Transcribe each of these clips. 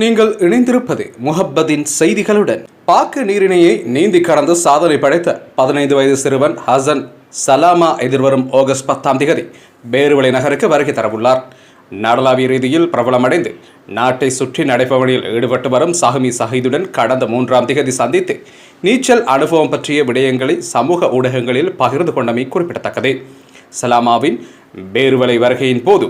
நீங்கள் இணைந்திருப்பது முஹப்பதின் செய்திகளுடன். பாக்கு நீரிணையை நீந்தி கடந்து சாதனை படைத்த பதினைந்து வயது சிறுவன் ஹசன் சலாமா எதிர்வரும் ஆகஸ்ட் பத்தாம் திகதி பேருவளை நகருக்கு வருகை தரவுள்ளார். நாடளாவிய ரீதியில் பிரபலமடைந்து நாட்டை சுற்றி நடைபவனில் ஈடுபட்டு வரும் சஹமி சஹீதுடன் கடந்த மூன்றாம் திகதி சந்தித்து நீச்சல் அனுபவம் பற்றிய விடயங்களை சமூக ஊடகங்களில் பகிர்ந்து கொண்டமை குறிப்பிடத்தக்கது. சலாமாவின் பேருவலை வருகையின் போது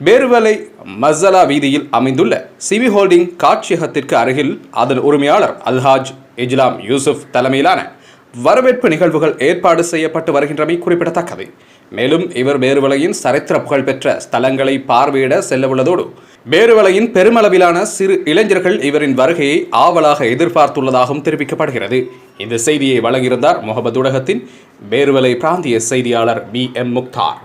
பேருவலை மஸ்ஸலா வீதியில் அமைந்துள்ள சிவி ஹோல்டிங் காட்சியகத்திற்கு அருகில் அதன் உரிமையாளர் அல்ஹாஜ் இஜ்லாம் யூசுப் தலைமையிலான வரவேற்பு நிகழ்வுகள் ஏற்பாடு செய்யப்பட்டு வருகின்றமை குறிப்பிடத்தக்கது. மேலும் இவர் வேறுவலையின் சரித்திர புகழ்பெற்ற ஸ்தலங்களை பார்வையிட செல்லவுள்ளதோடு வேறுவலையின் பெருமளவிலான சிறு இளைஞர்கள் இவரின் வருகையை ஆவலாக எதிர்பார்த்துள்ளதாகவும் தெரிவிக்கப்படுகிறது. இந்த செய்தியை வழங்கியிருந்தார் முகமது ஊடகத்தின் வேறுவலை பிராந்திய செய்தியாளர் பி எம் முக்தார்.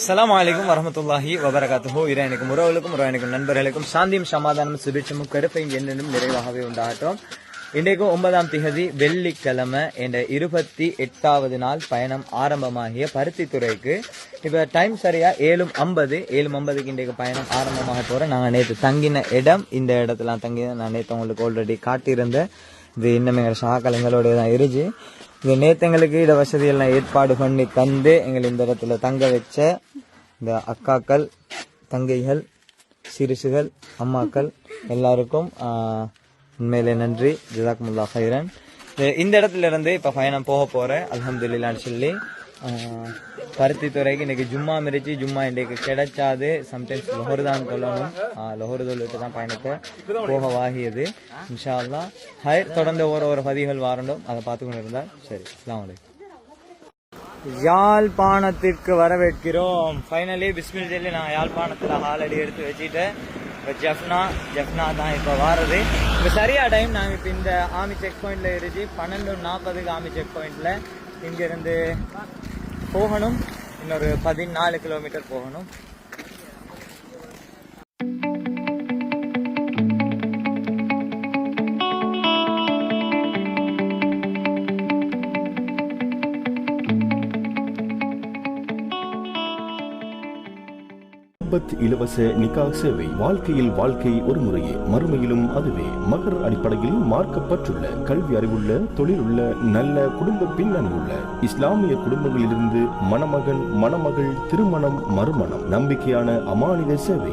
சலாம் அலைக்கும் வரமத்துல்லாஹி வபரகாத்துஹோ இறைவனுக்கும் உறவுகளுக்கும் உறவினுக்கும் நண்பர்களுக்கும் சாந்தியும் சமாதானம் சுபிட்சமும் கருப்பையும் என்னென்னும் நிறைவாகவே உண்டாகட்டும். இன்றைக்கும் ஒன்பதாம் திகதி வெள்ளிக்கிழமை என்ற இருபத்தி எட்டாவது நாள் பயணம் ஆரம்பமாகிய பருத்தித்துறைக்கு இப்ப டைம் சரியா ஏழும் ஐம்பது ஏழும் ஐம்பதுக்கு இன்றைக்கு பயணம் ஆரம்பமாக போறோம் நாங்கள் நேற்று தங்கின இடம். இந்த இடத்துல தங்கி நான் நேற்று உங்களுக்கு ஆல்ரெடி காட்டியிருந்தேன் இது இன்னும் எங்கள் ஷாக்கள் தான் இருந்துச்சு. இது நேற்று எங்களுக்கு இட வசதியெல்லாம் ஏற்பாடு பண்ணி தந்து எங்களை இந்த இடத்துல தங்க வச்ச இந்த அக்காக்கள் தங்கைகள் சிறுசுகள் அம்மாக்கள் எல்லாருக்கும் உண்மையிலே நன்றி. ஜிதாக்குமுல்லா ஹைரன் இந்த இடத்துல இருந்து இப்போ பயணம் போக போகிறேன் அலமதுல்லான்னு சொல்லி. பருத்தி துறைக்கு இன்னைக்கு ஜும்மா மிரிச்சு ஜும்மா இன்றைக்கு கிடைச்சாது. சம்டைம்ஸ் லொஹர் தான் சொல்லணும். லொஹர் தொழிலுக்கு தான் பயணத்தை போக வாகியது. இன்ஷா அல்லாஹ் தொடர்ந்து ஒரு ஒரு பதிகள் வாரண்டும். அதை பார்த்து கொண்டு இருந்தால் சரி. அஸ்லாம் அலைக்கும். யாழ்ப்பாணத்திற்கு வரவேற்கிறோம். ஃபைனலி பிஸ்மில் ஜெல்லி நான் யாழ்ப்பாணத்தில் ஹாலடி எடுத்து வச்சுட்டேன். இப்போ ஜெஃப்னா ஜெஃப்னா தான் இப்போ வாரது. இப்போ சரியா டைம் நாங்கள் இப்போ இந்த ஆமி செக் பாயிண்ட்ல இருந்துச்சு பன்னெண்டு நாற்பதுக்கு ஆமி செக் பாயிண்ட்ல இங்கேருந்து போகணும். இன்னொரு பதினாலு கிலோமீட்டர் போகணும். முகப்பத் இலவச நிகா சேவை. வாழ்க்கையில் வாழ்க்கை ஒரு முறையே. மறுமையிலும் அதுவே. மகர் அடிப்படையில் மார்க்கப்பட்டுள்ள கல்வி அறிவுள்ள தொழிலுள்ள நல்ல குடும்ப பின்னணி உள்ள இஸ்லாமிய குடும்பங்களிலிருந்து மணமகன் மணமகள் திருமணம் மறுமணம் நம்பிக்கையான அமானித சேவை.